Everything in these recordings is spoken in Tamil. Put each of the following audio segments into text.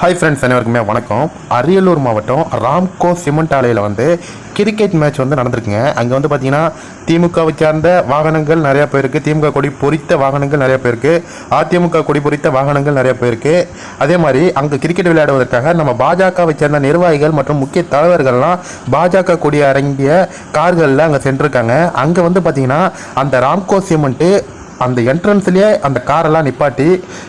ஹாய் ஃப்ரெண்ட்ஸ் அனைவருக்குமே வணக்கம். அரியலூர் மாவட்டம் ராம்கோ சிமெண்ட் ஆலையில் வந்து கிரிக்கெட் மேட்ச் வந்து நடந்திருக்குங்க. அங்கே வந்து பார்த்தீங்கன்னா திமுகவை சார்ந்த வாகனங்கள் நிறையா போயிருக்கு திமுக கொடி பொறித்த வாகனங்கள் நிறையா போயிருக்கு அதிமுக கொடி பொறித்த வாகனங்கள் நிறையா போயிருக்கு அதே மாதிரி அங்கே கிரிக்கெட் விளையாடுவதற்காக நம்ம பாஜகவை சேர்ந்த நிர்வாகிகள் மற்றும் முக்கிய தலைவர்கள்லாம் பாஜக கொடி அடங்கிய கார்களில் அங்கே சென்றிருக்காங்க. அங்கே வந்து பார்த்தீங்கன்னா அந்த ராம்கோ சிமெண்ட்டு அந்த என்ட்ரன்ஸ்லேயே அந்த காரெல்லாம் நிப்பாட்டி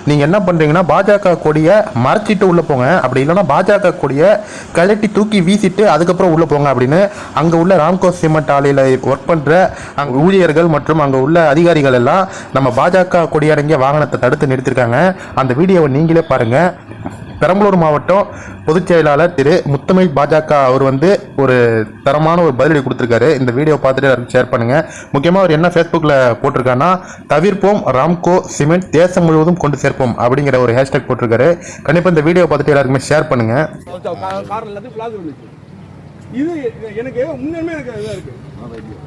நீங்கள் என்ன பண்ணுறீங்கன்னா பாஜக கொடியை மறைச்சிட்டு உள்ளே போங்க. அப்படி இல்லைன்னா பாஜக கொடியை கழட்டி தூக்கி வீசிட்டு அதுக்கப்புறம் உள்ளே போங்க அப்படின்னு அங்கே உள்ள ராம்கோ சிமெண்ட் ஆலையில் ஒர்க் பண்ணுற அங்கே ஊழியர்கள் மற்றும் அங்கே உள்ள அதிகாரிகள் எல்லாம் நம்ம பாஜக கொடியடங்கிய வாகனத்தை தடுத்து நிறுத்திருக்காங்க. அந்த வீடியோவை நீங்களே பாருங்கள் பெரம்பலூர் மாவட்டம் பொதுச் செயலாளர் திரு முத்தமிழ் பாஜக அவர் வந்து ஒரு தரமான ஒரு பதிலடி கொடுத்துருக்காரு. இந்த வீடியோ பார்த்துட்டு எல்லாருக்கும் ஷேர் பண்ணுங்க. முக்கியமாக அவர் என்ன ஃபேஸ்புக்கில் போட்டிருக்காருன்னா தவிர்ப்போம் ராம்கோ சிமெண்ட் தேசம் முழுவதும் கொண்டு சேர்ப்போம் அப்படிங்கிற ஒரு ஹேஷ்டேக் போட்டிருக்காரு. கண்டிப்பாக இந்த வீடியோ பார்த்துட்டு எல்லாருக்குமே ஷேர் பண்ணுங்க. இது எனக்கு உண்மையுமே எனக்கு இதாக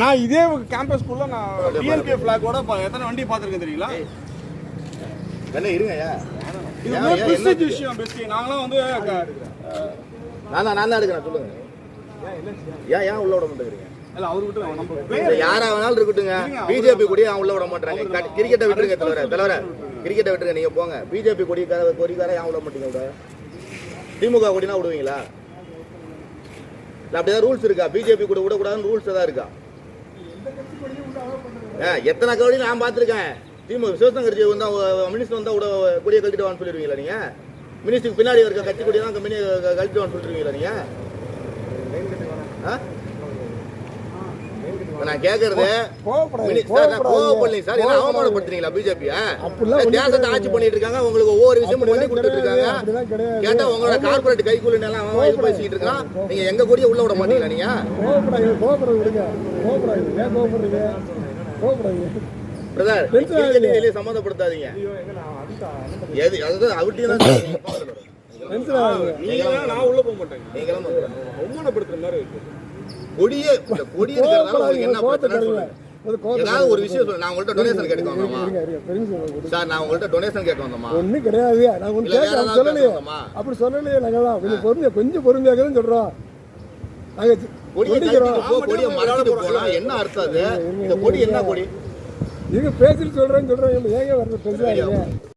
நான் இதே கேம்பஸ்குள்ள நான் டிஎன்கே ஃபிளாகோட எத்தனை வண்டி பார்த்துருக்கேன் தெரியுங்களா? என்ன இருங்கய்யா இது? விஷயம் பெஸ்டி நாங்களாம் வந்து நான் தான் நான் தான் எடுக்கிறேன் சொல்லுங்க. ஏன் ஏன் உள்ள விட மாட்டேங்கிறீங்க? இல்ல அவர் விட்டு நம்ம இல்ல, player யாரா வேணாலும் இருக்கட்டுங்க. பிஜேபி கொடி அவன் உள்ள விட மாட்டாங்க கிரிக்கெட்டை விட்டுருங்க தலைவர தலைவர. கிரிக்கெட்டை விட்டுருங்க. நீங்க போங்க. பிஜேபி கொடிக்கார கொடிக்கார ஏன் விட மாட்டீங்க விட திமுக கொடினா விடுவீங்களா? அப்படிதான் ரூல்ஸ் இருக்கா? பிஜேபி கூட விடக்கூடாதுன்னு ரூல்ஸ் தான் இருக்கா? எத்தனை கொடி நான் பார்த்துருக்கேன். திமுக சிவசங்கர் வந்தா மினிஸ்டர் வந்தா விட கொடியை கழட்டிட்டு வான்னு சொல்லிடுவீங்களா நீங்க மினிஸ்டருக்கு பின்னாடி இருக்க கட்சி கொடியை தான் கம்பெனி கழட்டிட்டு வான்னு சொல்லிடுவீங்களா நீங்க நான் கேக்குறது மினி-. கோவப்படலைங்க சார். கோவப்படாதீங்க. அவமானப்படுத்துறீங்களா பிஜேபியா? தேசத்தை. ஆட்சி பண்ணிட்டு இருக்காங்க உங்களுக்கு ஒவ்வொரு விஷயமும் பண்ணி கொடுத்துட்டு இருக்காங்க. கேட்டா உங்களோட கார்பரேட் கைக்கூலி எல்லாம் அவன் இது பேசிட்டு இருக்கான் நீங்க எங்க கூடயே உள்ள விட மாட்டீங்களா நீங்க கோவப்படாதீங்க கோவப்படாதீங்க பிரதர் சம்மந்தப்படுத்தாதீங்க. எது தான் ஆகுது. நீங்க நான் உள்ள போக மாட்டேங்க. நீங்களும் அவமானப்படுத்துற மாதிரி இருக்கு. கொடியே இந்த கொடி இருக்கிறதால உங்களுக்கு என்ன பிரச்சனை ஏதாவது ஒரு விஷயம் நான் உங்கள்ட்ட டொனேஷன் கேட்க வந்தோமா. சார் நான் உங்கள்ட்ட டொனேஷன் கேட்க வந்தோமா? ஒண்ணும் கிடையாது. நான் ஒண்ணு கேட்க சொல்லலையே. பேசணுமா? அப்படி சொல்லலையே நாங்கெல்லாம். கொஞ்சம் பொறுமையா கொஞ்சம் பொறுமையாக தான் சொல்றோம். நாங்க கொடியை கொடியை மறைச்சிட்டு போனா என்ன அர்த்தம் அது? இந்த கொடி என்ன கொடி? நீங்க பேசிட்டு சொல்றேன்னு சொல்றேன் ஏங்க வரது ஆகுது